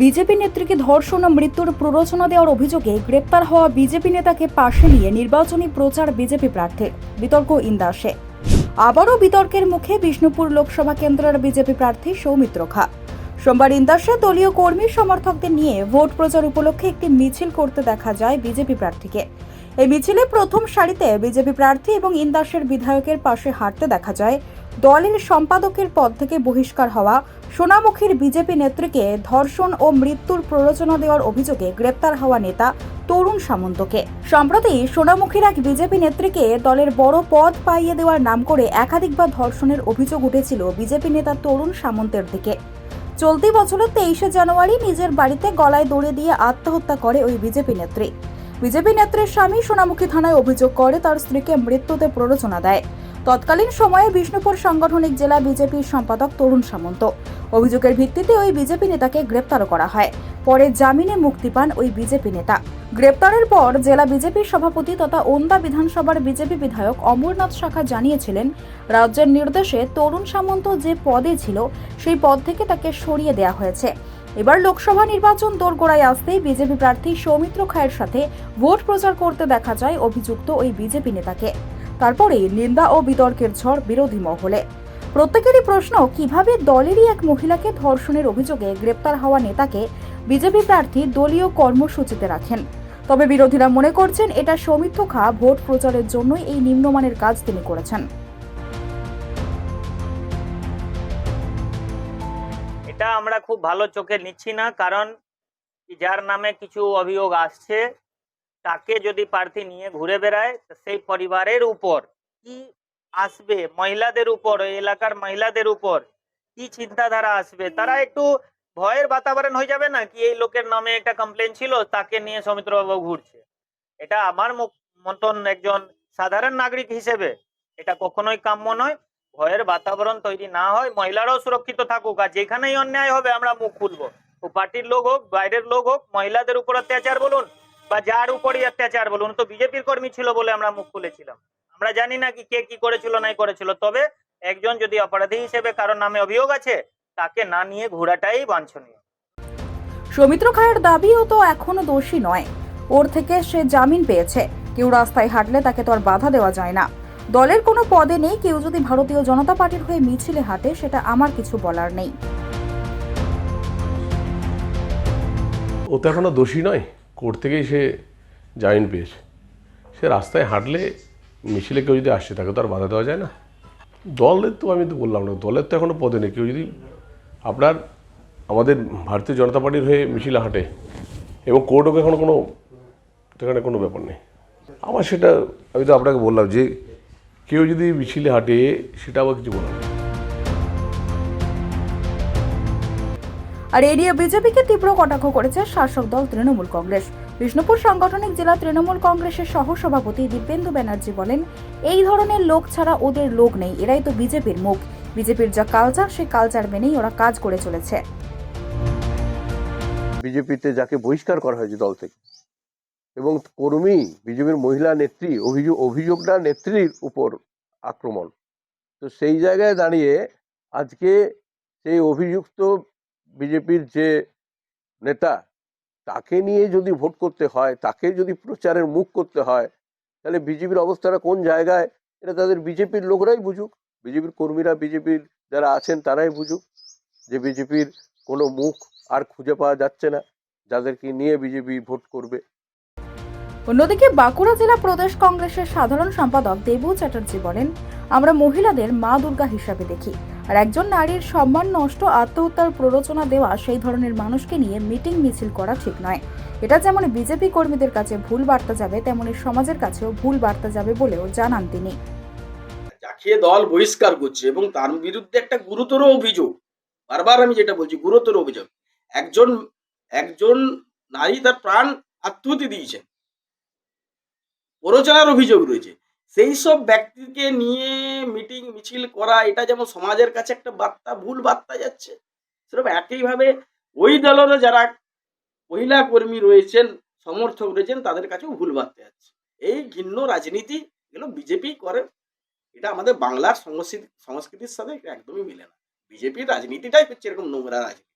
BJP নেত্রীকে ধর্ষণ ও মৃত্যুর প্ররোচনা দেওয়ার অভিযোগে গ্রেপ্তার হওয়া বিজেপি নেতাকে পাশে নিয়ে নির্বাচনী প্রচার বিজেপি প্রার্থীর। বিতর্ক ইন্দাসে আবারও বিতর্কের মুখে বিষ্ণুপুর লোকসভা কেন্দ্রের বিজেপি প্রার্থী সৌমিত্র খা। সোমবার ইন্দাসে দলীয় কর্মী সমর্থকদের নিয়ে ভোট প্রচার উপলক্ষে একটি মিছিল করতে দেখা যায় বিজেপি প্রার্থীকে। এই মিছিলে প্রথম সারিতে বিজেপি প্রার্থী এবং ইন্দাসের বিধায়কের পাশে হাঁটতে দেখা যায় দলের সম্পাদকের পদ থেকে বহিষ্কার হওয়া সোনামুখীর বিজেপি নেত্রীকে ধর্ষণ ও মৃত্যুর প্ররোচনা দেওয়ার অভিযোগে গ্রেপ্তার হওয়া নেতা তরুণ সামন্তকে। সম্প্রতি সোনামুখীর এক বিজেপি নেত্রীকে দলের বড় পদ পাইয়ে দেওয়ার নাম করে একাধিকবার ধর্ষণের অভিযোগ উঠেছিল বিজেপি নেতা তরুণ সামন্তের দিকে। চলতি বছরের তেইশে জানুয়ারি নিজের বাড়িতে গলায় দড়ি দিয়ে আত্মহত্যা করে ওই বিজেপি নেত্রী। বিজেপি নেত্রীর স্বামী সোনামুখী থানায় অভিযোগ করে তার স্ত্রীকে মৃত্যুতে প্ররোচনা দেয়। তৎকালীন সময়ে বিষ্ণুপুর সাংগঠনিক জেলা বিজেপির সম্পাদক তরুণ সামন্ত। অভিযোগের ভিত্তিতে ওই বিজেপি নেতাকে গ্রেপ্তার করা হয়। পরে জামিনে মুক্তি পান ওই বিজেপি নেতা। গ্রেপ্তারের পর জেলা বিজেপির সভাপতি তথা ওন্দা বিধানসভার বিজেপি বিধায়ক অমরনাথ শাখা জানিয়েছিলেন, রাজ্যের নির্দেশে তরুণ সামন্ত যে পদে ছিল, সেই পদ থেকে তাকে সরিয়ে দেওয়া হয়েছে। এবার লোকসভা নির্বাচন দোরগোড়ায় আসতেই বিজেপি প্রার্থী সৌমিত্র খায়ের সাথে ভোট প্রচার করতে দেখা যায় অভিযুক্ত ওই বিজেপি নেতাকে। তারপরেই নিন্দা ও বিতর্কের ঝড় বিরোধী মহলে। প্রত্যেকেরই প্রশ্ন, কীভাবে দলেরই এক মহিলাকে ধর্ষণের অভিযোগে গ্রেপ্তার হওয়া নেতাকে বিজেপি প্রার্থী দলীয় কর্মসূচিতে রাখেন? তবে বিরোধীরা মনে করছেন, এটা সৌমিত্র খা ভোট প্রচারের জন্যই এই নিম্নমানের কাজ তিনি করেছেন। এটা আমরা খুব ভালো চোখে নিচ্ছি না, কারণ যার নামে কিছু অভিযোগ আসছে তাকে যদি প্রার্থী নিয়ে ঘুরে বেড়ায় সেই পরিবারের উপর কি আসবে? মহিলাদের উপর, ওই এলাকার মহিলাদের উপর কি চিন্তাধারা আসবে? তারা একটু ভয়ের বাতাবরণ হয়ে যাবে না কি এই লোকের নামে একটা কমপ্লেন ছিল, তাকে নিয়ে সৌমিত্রবাবু ঘুরছে? এটা আমার মতন একজন সাধারণ নাগরিক হিসেবে এটা কখনোই কাম্য নয়। ভয়ের বাতাবরণ তৈরি না হয়, মহিলারাও সুরক্ষিত থাকুক, আর যেখানেই অন্যায় হবে আমরা মুখ খুলবো। পার্টির লোক হোক, বাইরের লোক হোক, মহিলাদের উপর অত্যাচার বলুন বা যার উপরই অত্যাচার বলুন তো বিজেপির কর্মী ছিল বলে আমরা মুখ খুলেছিলাম। আমরা জানি না কি কে কি করেছিল নাই করেছিল তবে একজন যদি অপরাধী হিসেবে কারোর নামে অভিযোগ আছে তাকে না নিয়ে ঘোরাটাই বাঞ্ছনীয়। সৌমিত্র খায়ের দাবিও তো এখনও দোষী নয়। ওর থেকে সে জামিন পেয়েছে। কেউ রাস্তায় হাঁটলে তাকে তো আর বাধা দেওয়া যায় না। দলের কোনো পদে নেই কেউ যদি ভারতীয় জনতা পার্টির হয়ে মিছিলে হাঁটে সেটা আমার কিছু বলার নেই। ও তো এখনও দোষী নয়? কোর্ট থেকেই সে জামিন পেয়েছে। সে রাস্তায় হাঁটলে মিছিলে কেউ যদি আসছে তাকে তো আর বাধা দেওয়া যায় না। দলের তো আমি তো বললাম না, দলের তো এখনও পদে নেই। কেউ যদি আপনার, আমাদের ভারতীয় জনতা পার্টির হয়ে মিছিলে হাঁটে এবং কোর্টও এখনও কোনো, সেখানে কোনো ব্যাপার নেই। আমার সেটা, আমি তো আপনাকে বললাম যে, কেউ যদি মিছিলে হাঁটে, সেটা আবার কিছু বলার আর এড়িয়ে বিজেপিকে তীব্র কটাক্ষ করেছে শাসক দল তৃণমূল কংগ্রেস। বিষ্ণুপুর সাংগঠনিক জেলা তৃণমূল কংগ্রেসের সহসভাপতি দিব্যেন্দু ব্যানার্জি বলেন, এই ধরনের লোক ছাড়া ওদের লোক নেই, এরাই তো বিজেপির মুখ। বিজেপির যা কালচার, সেই কালচার মেনেই ওরা কাজ করে চলেছে। বিজেপিতে যাকে বহিষ্কার করা হয়েছে দল থেকে, এবং কর্মী, বিজেপির মহিলা নেত্রী অভিযোগ অভিযোগটা নেত্রীর উপর আক্রমণ। তো সেই জায়গায় দাঁড়িয়ে আজকে সেই অভিযুক্ত বিজেপির যে নেতা, তাকে নিয়ে যদি ভোট করতে হয়, তাকে যদি প্রচারের মুখ করতে হয়, তাহলে বিজেপির অবস্থাটা কোন জায়গায়? এটা তাদের বিজেপির লোকরাই বুঝুক। বিজেপির কর্মীরা বিজেপির যারা আছেন, তারাই বুঝুক যে বিজেপির কোনো মুখ আর খুঁজে পাওয়া যাচ্ছে না, যাদেরকে নিয়ে বিজেপি ভোট করবে। অন্যদিকে বাঁকুড়া জেলা প্রদেশ কংগ্রেসের সাধারণ সম্পাদক দেবু চ্যাটার্জি বলেন, আমরা মহিলাদের মা দুর্গা হিসাবে দেখি। আর একজন নারীর সম্মান নষ্ট, আত্মহত্যার প্ররোচনা দেওয়া সেই ধরনের মানুষকে নিয়ে মিটিং মিছিল করা ঠিক নয়। এটা যেমন বিজেপি কর্মীদের কাছে ভুল বার্তা যাবে, তেমনি সমাজের কাছেও ভুল বার্তা যাবে বলেও জানান তিনি। যাকে দল বহিষ্কার করছে এবং তার বিরুদ্ধে একটা গুরুতর অভিযোগ, বারবার আমি যেটা বলছি, গুরুতর অভিযোগ, একজন একজন নারী তার প্রাণ আত্মহতি দিয়েছেন প্ররোচনার অভিযোগ রয়েছে। সেই সব ব্যক্তিকে নিয়ে মিটিং, মিছিল করা, এটা যেমন সমাজের কাছে একটা বার্তা, ভুল বার্তা যাচ্ছে, সেরকম একইভাবে ওই দলেরও যারা মহিলা কর্মী রয়েছেন, সমর্থক রয়েছেন, তাদের কাছেও ভুল বার্তা যাচ্ছে। এই ঘিন্ন রাজনীতি এগুলো বিজেপি করে, এটা আমাদের বাংলার সংস্কৃতি, সংস্কৃতির সাথে একদমই মিলে না। বিজেপির রাজনীতিটাই হচ্ছে এরকম নোংরা রাজনীতি।